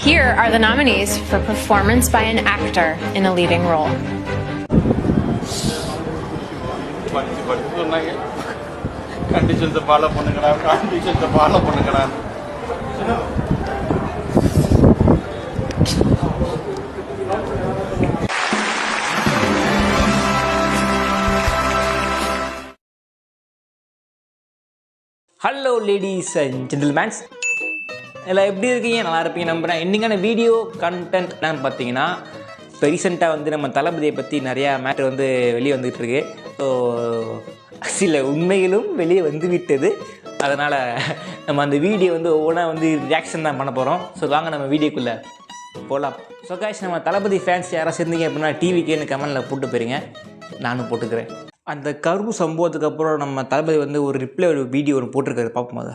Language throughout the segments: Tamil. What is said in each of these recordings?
Here are the nominees for performance by an actor in a leading role. Hello, ladies and gentlemen. இதில் எப்படி இருக்கீங்க? நல்லா இருப்பீங்க நம்புகிறேன் இன்றைக்கான வீடியோ கண்டென்ட் என்னன்னு பார்த்தீங்கன்னா இப்போ ரீசெண்டாக வந்து நம்ம தளபதியை பற்றி நிறையா மேட்ரு வந்து வெளியே வந்துகிட்டு இருக்கு. ஸோ சில உண்மைகளும் வெளியே வந்து விட்டது. அதனால் நம்ம அந்த வீடியோ வந்து ஒவ்வொன்றா வந்து ரியாக்ஷன் தான் பண்ண போகிறோம் ஸோ வாங்க நம்ம வீடியோக்குள்ளே போகலாம் ஸோ காய்ஸ் நம்ம தளபதி ஃபேன்ஸ் யாராவது சேர்ந்தீங்க அப்படின்னா டிவிக்கேன்னு கமெண்டில் போட்டு போயிருங்க. நானும் போட்டுக்கிறேன். அந்த கரும்பு சம்பவத்துக்கு அப்புறம் நம்ம தளபதி வந்து ஒரு ரிப்ளை ஒரு வீடியோ ஒன்று போட்டிருக்காரு. பார்ப்போம் அதை?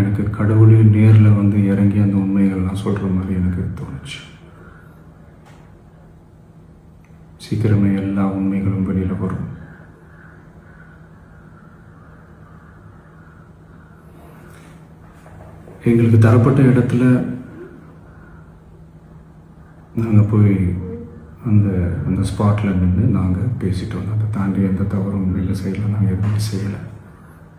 எனக்கு கடவுளே நேரில் வந்து இறங்கி அந்த உண்மைகள்லாம் சொல்கிற மாதிரி எனக்கு தோணுச்சு. சீக்கிரமே எல்லா உண்மைகளும் வெளியில் வரும். எங்களுக்கு தரப்பட்ட இடத்துல நாங்கள் போய் அந்த அந்த ஸ்பாட்டில் நின்று நாங்கள் பேசிட்டு வந்தோம் அதை தாண்டி எந்த தவறும் இல்லை செய்யலை. நாங்கள் எதுவுமே செய்யலை.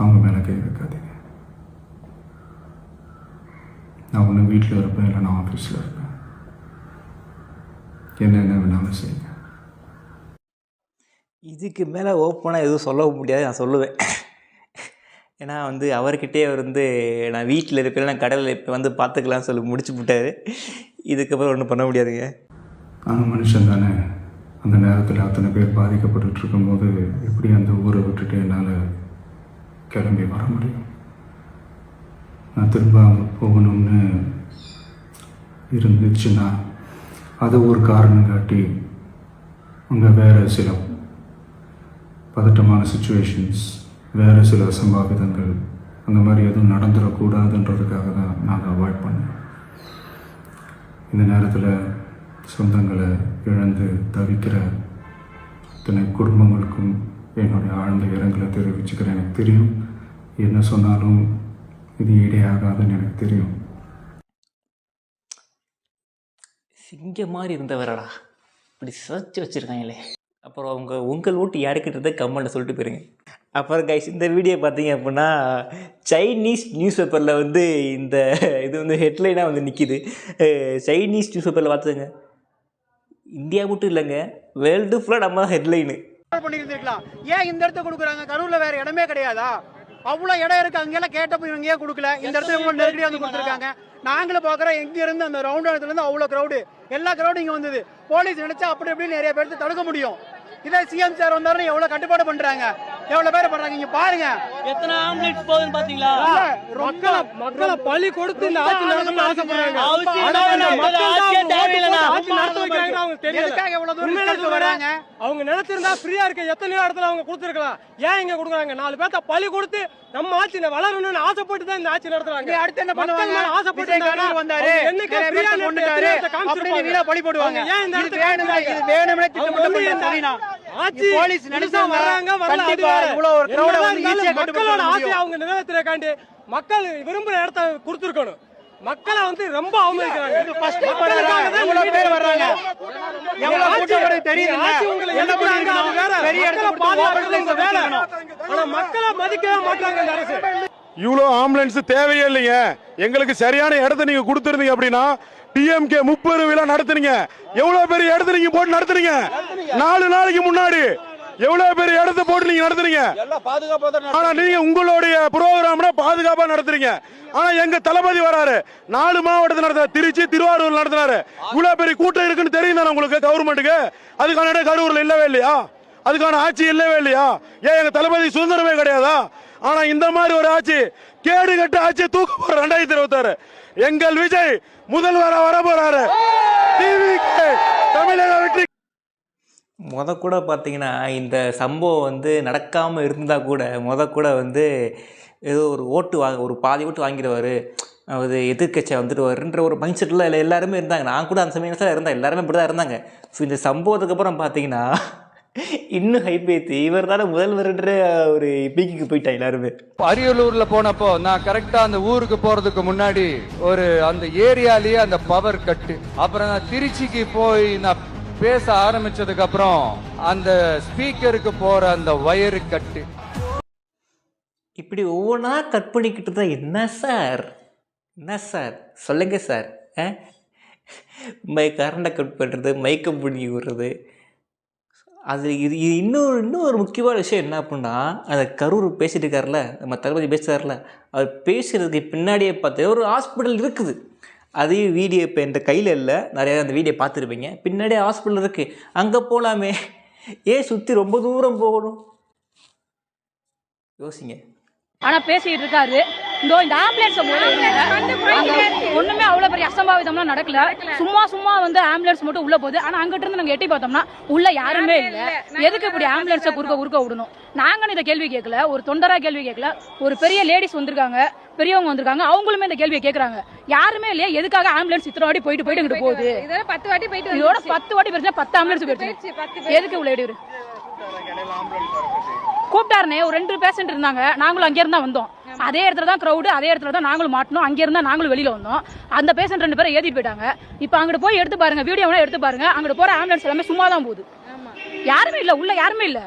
அவங்க மேலே கை வைக்காதீங்க. நான் ஒன்று வீட்டில் இருப்பேன் இல்லை நான் ஆஃபீஸில் இருப்பேன். என்ன என்ன வேணாலும் செய்யுங்க. இதுக்கு மேலே ஓப்பனாக எதுவும் சொல்ல முடியாது நான் சொல்லுவேன். ஏன்னா வந்து அவர்கிட்டே அவர் வந்து நான் வீட்டில் இருப்பேன் நான் கடலில் இப்போ வந்து பார்த்துக்கலாம்னு சொல்லி முடிச்சு விட்டாரு. இதுக்கப்புறம் ஒன்றும் பண்ண முடியாதுங்க. நானும் மனுஷன் தானே. அந்த நேரத்தில் அத்தனை பேர் பாதிக்கப்பட்டுட்டு இருக்கும்போது எப்படி அந்த ஊரை விட்டுட்டு என்னால் கிளம்பி வர முடியும். நான் திரும்ப அங்கே போகணும்னு இருந்துச்சுன்னா அதை ஒரு காரணம் காட்டி அங்கே வேறு சில பதட்டமான சுச்சுவேஷன்ஸ் வேறு சில அசம்பாவிதங்கள் அந்த மாதிரி எதுவும் நடந்துடக்கூடாதுன்றதுக்காக தான் நாங்கள் அவாய்ட் பண்ணோம். இந்த நேரத்தில் சொந்தங்களை இழந்து தவிக்கிற இத்தனை குடும்பங்களுக்கும் என்னுடைய ஆழ்ந்த இரங்கலை தெரிவிச்சுக்கிறேன். எனக்கு தெரியும். என்ன சொன்னாலும் இது ஈடையாகாதுன்னு எனக்கு தெரியும். சிங்க மாதிரி இருந்தவரடா. இப்படி சிவச்சு வச்சுருக்காங்களே. அப்புறம் அவங்க உங்கள் ஓட்டு யாருக்கிட்டதை கமெண்ட்டை சொல்லிட்டு போயிருங்க. அப்புறம் கைஸ் இந்த வீடியோ பார்த்தீங்க அப்படின்னா சைனீஸ் நியூஸ் பேப்பரில் வந்து இந்த இது வந்து ஹெட்லைனாக வந்து நிற்கிது சைனீஸ் நியூஸ் பேப்பரில் பார்த்துங்க இந்தியா மட்டும் இல்லைங்க வேர்ல்டு ஃபுல்லாக நம்ம தான் ஹெட்லைனு பண்ணியிருந்திருக்கலாம். ஏன் இந்த இடத்த கொடுக்குறாங்க? கரூர்ல வேற இடமே கிடையாதா? அவ்வளவு இடம் இருக்கு. அங்கெல்லாம் கேட்டப்போ இவங்க ஏன் கொடுக்கல? இந்த இடத்துல இவங்க நெருக்கடியா வந்து கொடுத்துருக்காங்க. நாங்களும் பாக்குறோம் எங்க இருந்து அந்த ரவுண்ட் இடத்துல இருந்து அவ்வளவு கிரௌடு எல்லா கிரௌடும் இங்க வந்தது. போலீஸ் நினைச்சா அப்படி இப்படி நிறைய பேர்த்து தடுக்க முடியும். இதே சிஎம் சார் வந்தாருன்னு எவ்வளவு கட்டுப்பாடு பண்றாங்க? எவ்வளவு பேர் பண்றாங்க? இங்க பாருங்க. எத்தனை ஆம்புலன்ஸ் போகுதுன்னு பாத்தீங்களா? மக்களை மக்களை பழி கொடுத்து இந்த ஆட்சி நடத்தணும்னு ஆசைப்படுறாங்க. அவங்க. ஆட்சி நடத்த வைக்கிறாங்கன்னு அவங்களுக்கு தெரியல. எதுக்காக இவ்வளவு தூரம் வராங்க? அவங்க நினைச்சிருந்தா ஃப்ரீயா இருக்க எத்தனையோ இடத்துல அவங்க கொடுத்துருக்கலாம். ஏன் இங்க கொடுக்குறாங்க? நாலு பேர்த்த பழி கொடுத்து நம்ம ஆட்சி வளரணும்னு ஆசைப்பட்டு தான் இந்த ஆட்சி நடத்துறாங்க. அடுத்து என்ன பண்ணுவாங்க? மேல ஆசைப்பட்டு வந்தாரு. என்னைக்கு ஃப்ரீயா பழி போடுவாங்க. ஏன் இந்த இடத்துக்கு வேணுமே வந்தாங்க? இது வேணுமே அவங்க திட்டமிட்டு வந்து பண்றது இந்த சரினா போலீஸ் நினைச்சாங்க வர்றாங்க மக்களோட ஆசையை அவங்க நிறைவேற்றுறக்காண்டி மக்கள் விரும்புற இடத்த கொடுத்துருக்கணும். மக்களை வந்து ரொம்ப மக்களை மதிக்கவே மாட்டாங்க இந்த அரசு. இவ்வளோ ஆம்புலன்ஸ் தேவையே இல்லைங்க. எங்களுக்கு சரியான இடத்த நீங்கள் கொடுத்துருந்தீங்க அப்படின்னா டிஎம்கே முப்பது விழா நடத்துறீங்க எவ்வளவு பெரிய இடத்துல நீங்க போட்டு நடத்துறீங்க நாலு நாளைக்கு முன்னாடி எவ்வளவு பெரிய இடத்த போட்டு நீங்க நடத்துறீங்க எல்லாம் பாதுகாப்பா தான் ஆனா நீங்க உங்களுடைய ப்ரோக்ராம்னா பாதுகாப்பா நடத்துறீங்க. ஆனா எங்க தளபதி வராரு. நாலு மாவட்டத்தில் நடத்துறாரு. திருச்சி திருவாரூர் நடத்துறாரு. இவ்வளவு பெரிய கூட்டம் இருக்குன்னு தெரியும் தானே உங்களுக்கு கவர்மெண்ட்டுக்கு? அதுக்கான இடம் கரூர்ல இல்லவே இல்லையா? அதுக்கான ஆட்சி இல்லவே இல்லையா? ஏன் எங்க தளபதி சுதந்திரமே கிடையாதா? ஆனா இந்த மாதிரி ஒரு ஆட்சி கேடு கட்ட ஆட்சி தூக்க போற ரெண்டாயிரத்தி இருபத்தாறு. எங்கள் விஜய் முதல்வரா வர போறாரு தமிழக வெற்றி முத கூட பார்த்தீங்கன்னா இந்த சம்பவம் வந்து நடக்காமல் இருந்தால் கூட முத கூட வந்து ஏதோ ஒரு ஓட்டு வாங்க ஒரு பாதி ஓட்டு வாங்கிடுவார். அது எதிர்கட்சியை வந்துட்டு வருன்ற ஒரு மைண்ட் செட்டில் இல்லை எல்லாருமே இருந்தாங்க. நான் கூட அந்த சமயத்தில் இருந்தேன். எல்லாருமே இப்படி தான் இருந்தாங்க. ஸோ இந்த சம்பவத்துக்கு அப்புறம் பார்த்தீங்கன்னா இன்னும் ஹைப் ஏற்றி இவர் தானே முதல்வர்ன்ற ஒரு பீக்கிக்கு போயிட்டா எல்லாருமே. அரியலூர்ல போனப்போ நான் கரெக்டா அந்த ஊருக்கு போறதுக்கு முன்னாடி ஒரு அந்த ஏரியாலேயே அந்த பவர் கட்டு அப்புறம் நான் திருச்சிக்கு போய் நான் பேச ஆரம்பிச்சதுக்கு அப்புறம் அந்த ஸ்பீக்கருக்கு போற அந்த வயரு கட்டு. இப்படி ஒவ்வொன்றா கட் பண்ணிக்கிட்டு தான் என்ன சார்? என்ன சார்? சொல்லுங்க சார். ஆ? மை கரண்டை கட் பண்ணுறது மைக்கை பிடிங்கி விடுறது அது இது இது இன்னொரு இன்னும் முக்கியமான விஷயம் என்ன அப்படின்னா அந்த கரூர் பேசிட்டு இருக்கார்ல நம்ம தளபதி பேசுகிறார்ல அவர் பேசுகிறதுக்கு பின்னாடியே பார்த்து ஒரு ஹாஸ்பிட்டல் இருக்குது. அதையும் வீடியோ இப்போ என் கையில் இல்லை. நிறையா அந்த வீடியோ பார்த்துருப்பீங்க. பின்னாடியே ஹாஸ்பிட்டல் இருக்குது அங்கே போகலாமே ஏன் சுற்றி ரொம்ப தூரம் போகணும்? யோசிங்க. ஆனால் பேசிக்கிட்டு இருக்காரு. இதோ இந்த ஆம்புலன்ஸ் ஒண்ணுமே அவ்வளவு பெரிய அசம்பாவிதம்லாம் நடக்கல. சும்மா சும்மா வந்து ஆம்புலன்ஸ் மட்டும் உள்ள போகுது. ஆனா அங்கிட்ட இருந்து நாங்க எட்டி பார்த்தோம்னா உள்ள யாருமே இல்ல. எதுக்கு இப்படி ஆம்புலன்ஸை குறுக்க குறுக்க விடணும்? நாங்க இந்த கேள்வி கேட்கல. ஒரு தொண்டரா கேள்வி கேட்கல. ஒரு பெரிய லேடிஸ் வந்திருக்காங்க. பெரியவங்க வந்திருக்காங்க. அவங்களுமே இந்த கேள்வியை கேக்குறாங்க. யாருமே இல்லையா. எதுக்காக ஆம்புலன்ஸ் இத்தனை வாட்டி போயிட்டு போயிட்டு இங்கிட்டு போகுது? இதோட பத்து வாட்டி போயிட்டு இதோட. பத்து வாட்டி பிரச்சனை பத்து ஆம்புலன்ஸ் போயிடுச்சு எதுக்கு இவ்வளவு இடையூறு கூப்பிட்டாருனே. ஒரு ரெண்டு பேஷண்ட் இருந்தாங்க. நாங்களும் அங்கே இருந்தா வந்தோம். அதே இடத்துல தான் க்ரௌடு அதே இடத்துல தான் நாங்களும் மாட்டணும். அங்கே இருந்தா நாங்களும் வெளியில வந்தோம். அந்த பேஷண்ட் ரெண்டு பேரும் ஏத்திட்டு போயிட்டாங்க. இப்போ அங்கிட்டு போய் எடுத்து பாருங்க வீடியோ வேணா எடுத்து பாருங்க. அங்கிட்டு போற ஆம்புலன்ஸ் எல்லாமே சும்மா தான் போகுது யாருமே இல்ல உள்ள யாருமே இல்ல.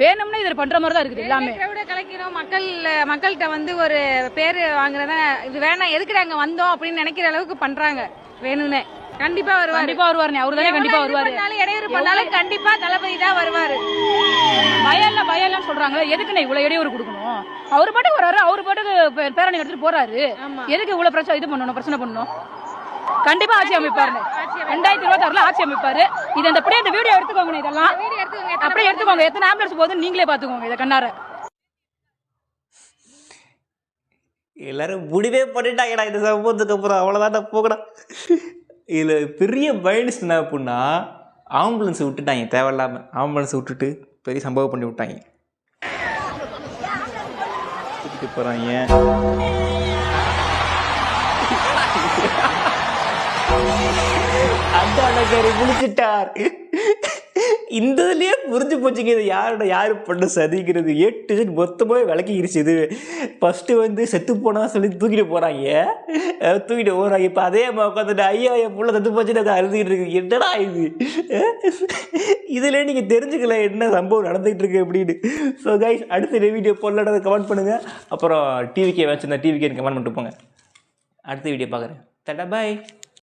வேணும்னே இதை பண்ற மாதிரி தான் இருக்குது எல்லாமே. கலைக்கிறோம்? மக்கள் மக்கள்கிட்ட வந்து ஒரு பேரு வாங்குறத இது வேணாம் எதுக்கு அங்க வந்தோம் அப்படின்னு நினைக்கிற அளவுக்கு பண்றாங்க. வேணும்னே. கண்டிப்பா வருவாரு. கண்டிப்பா வருவாரு அவரு தானே கண்டிப்பா வருவாரு. இடையூறு பண்ணாலும் கண்டிப்பா தளபதி தான் வருவாரு. பயம் இல்ல பயம் இல்லன்னு சொல்றாங்க எதுக்கு இவ்வளவு இடையூறு கொடுக்கணும்? அவர் பாட்டுக்கு வராரு அவர் பாட்டுக்கு பே- பேரணி எடுத்துட்டு போறாரு. எதுக்கு இவ்வளவு பிரச்சனை இது பண்ணணும் பிரச்சனை பண்ணணும்? கண்டிப்பா ஆட்சி அமைப்பாரு. ரெண்டாயிரத்தி இருபத்தி ஆறுல ஆட்சி அமைப்பாரு. இது அந்த அப்படியே இந்த வீடியோ எடுத்துக்கோங்க இதெல்லாம். வீடியோ எடுத்துக்கோங்க எத்தனை அப்படியே எடுத்துக்கோங்க. எத்தனை ஆம்புலன்ஸ் போகுதுன்னு நீங்களே பாத்துக்கோங்க இதை கண்ணார. எல்லாரும் முடிவே பண்ணிட்டாங்கடா இந்த சம்பவத்துக்கு அப்புறம். அவ்வளோதான் போகடா இதில் பெரிய மைனஸ் என்ன அப்படின்னா ஆம்புலன்ஸ் விட்டுட்டாங்க தேவையில்லாமல் ஆம்புலன்ஸ் விட்டுட்டு பெரிய சம்பவம் பண்ணி விட்டாங்க. தூக்கிட்டு அந்த அழகரை முடிச்சிட்டார் இந்த இதுலேயே புரிஞ்சு போச்சுங்க இது யாரோட யார் பண்ண சதிக்கிறது எட்டு செட் மொத்தமாகவே விளக்கிருச்சு இது. ஃபஸ்ட்டு வந்து செத்து போனா சொல்லி தூக்கிட்டு போகிறாங்க தூக்கிட்டு போகிறாங்க இப்போ அதே அம்மா உட்காந்துட்டு ஐயா என் புள்ள செத்து போச்சுன்னு நான் அழுதுகிட்டு இருக்கு. என்னடா இது? இதில் நீங்கள் தெரிஞ்சுக்கல என்ன சம்பவம் நடந்துகிட்டு இருக்கு அப்படின்னு. ஸோ கைஸ் அடுத்த வீடியோ போடலான்றதை கமெண்ட் பண்ணுங்கள் அப்புறம் டிவிக்கே வச்சுருந்தேன் டிவிக்கே கமெண்ட் பண்ணிட்டு போங்க. அடுத்த வீடியோ பார்க்குறேன். தட்டா பாய்